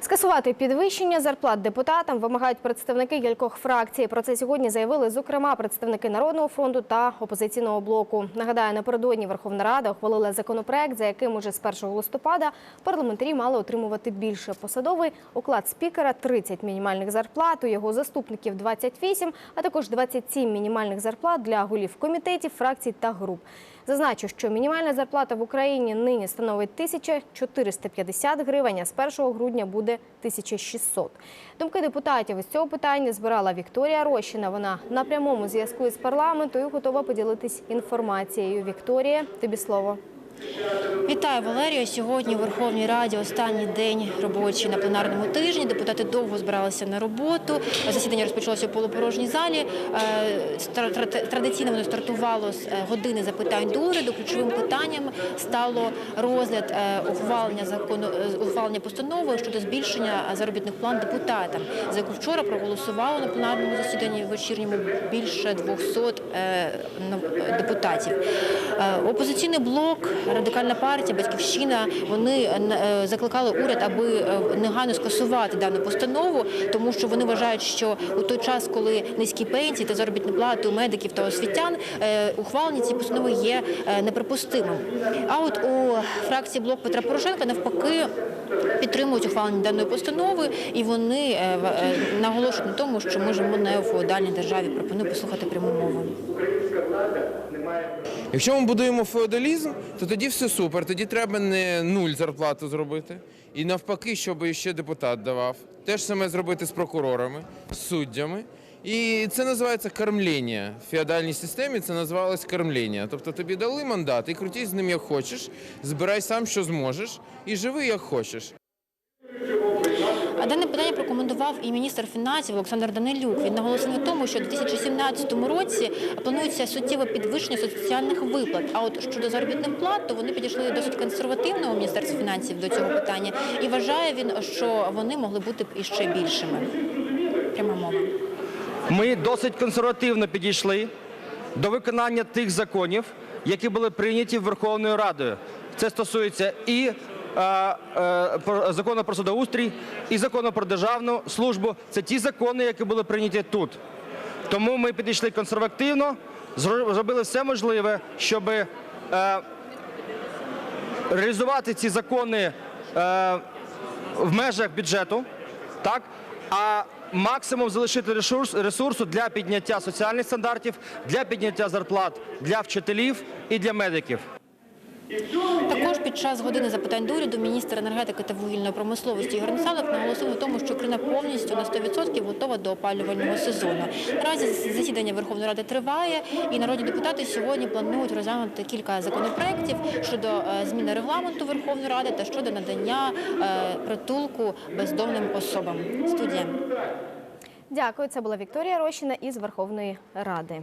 Скасувати підвищення зарплат депутатам вимагають представники кількох фракцій. Про це сьогодні заявили, зокрема, представники Народного фронту та опозиційного блоку. Нагадаю, напередодні Верховна Рада ухвалила законопроект, за яким уже з 1 листопада парламентарі мали отримувати більше. Посадовий оклад спікера – 30 мінімальних зарплат, у його заступників – 28, а також 27 мінімальних зарплат для голів комітетів, фракцій та груп. Зазначу, що мінімальна зарплата в Україні нині становить 1450 гривень, а з 1 грудня буде 1600. Думки депутатів із цього питання збирала Вікторія Рощина. Вона на прямому зв'язку із парламентом і готова поділитись інформацією. Вікторія, тобі слово. Вітаю, Валерію. Сьогодні у Верховній Раді останній день робочий на пленарному тижні. Депутати довго збиралися на роботу. Засідання розпочалося у полупорожній залі. Е, Традиційно воно стартувало з е, години запитань до уряду. Ключовим питанням стало розгляд е, ухвалення закону ухвалення постанови щодо збільшення заробітних план депутатам, за яку вчора проголосувало на пленарному засіданні вечірньому більше 200 е, депутатів. Е, Опозиційний блок, радикальна партія, батьківщина вони е, е, закликали уряд, аби негайно скасувати дану постанову, тому що вони вважають, що у той час, коли низькі пенсії та заробітні плати у медиків та освітян, ухвалення цієї постанови є неприпустимим. А от у фракції блок Петра Порошенка навпаки. Підтримують ухвалення даної постанови, і вони наголошують на тому, що ми живемо не у феодальній державі. Пропоную послухати пряму мову. Якщо ми будуємо феодалізм, то тоді все супер. Тоді треба не нуль зарплату зробити. І навпаки, щоб ще депутат давав. Те ж саме зробити з прокурорами, з суддями. І це називається кормління. В феодальній системі це називалось кормління. Тобто тобі дали мандат і крутись з ним як хочеш, збирай сам, що зможеш, і живи як хочеш. Дане питання прокоментував і міністр фінансів Олександр Данилюк. Він наголосив на тому, що у 2017 році планується суттєве підвищення соціальних виплат. А от щодо заробітних плат, то вони підійшли досить консервативно у міністерстві фінансів до цього питання, і вважає він, що вони могли бути б іще більшими. Пряма мова. Ми досить консервативно підійшли до виконання тих законів, які були прийняті Верховною Радою. Це стосується і закону про судоустрій, і закону про державну службу. Це ті закони, які були прийняті тут. Тому ми підійшли консервативно, зробили все можливе, щоб е, реалізувати ці закони е, в межах бюджету, так? А максимум залишити ресурс, ресурсу для підняття соціальних стандартів, для підняття зарплат для вчителів і для медиків. Під час години запитань до уряду міністр енергетики та вугільної промисловості Ігор Насалик наголосив на тому, що Україна повністю на 100% готова до опалювального сезону. Наразі засідання Верховної Ради триває, і народні депутати сьогодні планують розглянути кілька законопроєктів щодо е, зміни регламенту Верховної Ради та щодо надання е, притулку бездомним особам. Студія. Дякую. Це була Вікторія Рощина із Верховної Ради.